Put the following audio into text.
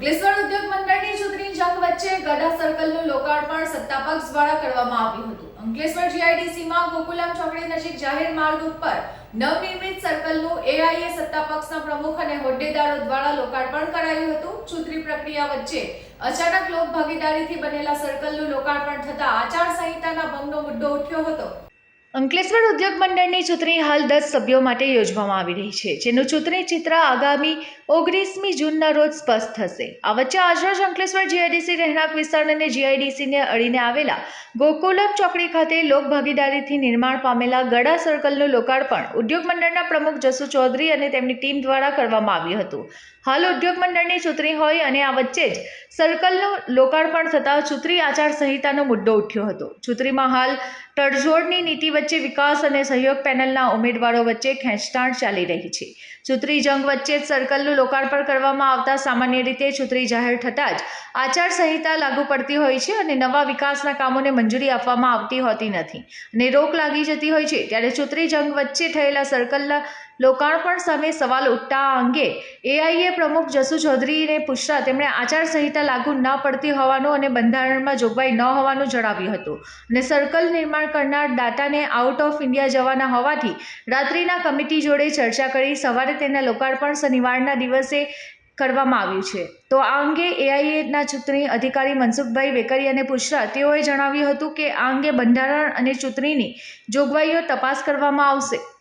અંકલેશ્વર ઉદ્યોગ મંડળની ચૂંટણી જંગ વચ્ચે ગડા સર્કલનું લોકાર્પણ સત્તાપક્ષ દ્વારા કરવામાં આવ્યું હતું. અંકલેશ્વર જીઆઈડીસીમાં ગોકુલામ ચોકડી નજીક જાહેર માર્ગ ઉપર નવનિર્મિત સર્કલનું એઆઈએ સત્તાપક્ષના પ્રમુખ અને હોદ્દેદારો દ્વારા લોકાર્પણ કરાયું હતું. ચૂંટણી પ્રક્રિયા વચ્ચે અચાનક લોક ભાગીદારીથી બનેલા સર્કલનું લોકાર્પણ થતા આચારસંહિતાના ભંગનો મુદ્દો ઉઠ્યો હતો. અંકલેશ્વર ઉદ્યોગ મંડળની ચૂંટણી હાલ દસ સભ્યો માટે યોજવામાં આવી રહી છે, જેનું ચૂંટણી ચિત્ર આગામી ઓગણીસમી જૂનના રોજ સ્પષ્ટ થશે. આ વચ્ચે આજરોજ અંકલેશ્વર જીઆઈડીસી રહેણાંક વિસ્તાર અને જીઆઈડીસીને અડીને આવેલા ગોકુલમ ચોકડી ખાતે લોકભાગીદારીથી નિર્માણ પામેલા ગડા સર્કલનું લોકાર્પણ ઉદ્યોગ મંડળના પ્રમુખ જસુ ચૌધરી અને તેમની ટીમ દ્વારા કરવામાં આવ્યું હતું. હાલ ઉદ્યોગ મંડળની ચૂંટણી હોય અને આ વચ્ચે જ સર્કલનું લોકાર્પણ થતાં ચૂંટણી આચાર સંહિતાનો મુદ્દો ઉઠ્યો હતો. ચૂંટણીમાં હાલ તડજોડની નીતિ વચ્ચે વિકાસ અને સહયોગ પેનલના ઉમેદવારો વચ્ચે ખેંચતાણ ચાલી રહી છે. ચૂંટણી જંગ વચ્ચે જ સર્કલનું લોકાર્પણ કરવામાં આવતા સામાન્ય રીતે ચૂંટણી જાહેર થતાં જ આચારસંહિતા લાગુ પડતી હોય છે અને નવા વિકાસના કામોને મંજૂરી આપવામાં આવતી હોતી નથી. અને રોક લાગી જતી હોય છે ત્યારે ચૂંટણી જંગ વચ્ચે થયેલા સર્કલના લોકાર્પણ સામે સવાલ ઉઠતા અંગે એઆઈએ પ્રમુખ જસુ ચૌધરીને પૂછતા તેમણે આચારસંહિતા લાગુ ન પડતી હોવાનું અને બંધારણમાં જોગવાઈ ન હોવાનું જણાવ્યું હતું અને સર્કલ નિર્માણ કરનાર દાતાને આઉટ ઓફ ઇન્ડિયા જવાના હોવાથી રાત્રિના કમિટી જોડે ચર્ચા કરી સવારે તેના લોકાર્પણ શનિવારના દિવસે કરવામાં આવ્યું છે. તો આ અંગે એઆઈએના ચૂંટણી અધિકારી મનસુખભાઈ વેકરિયાને પૂછતા તેઓએ જણાવ્યું હતું કે આ અંગે બંધારણ અને ચૂંટણીની જોગવાઈઓ તપાસ કરવામાં આવશે.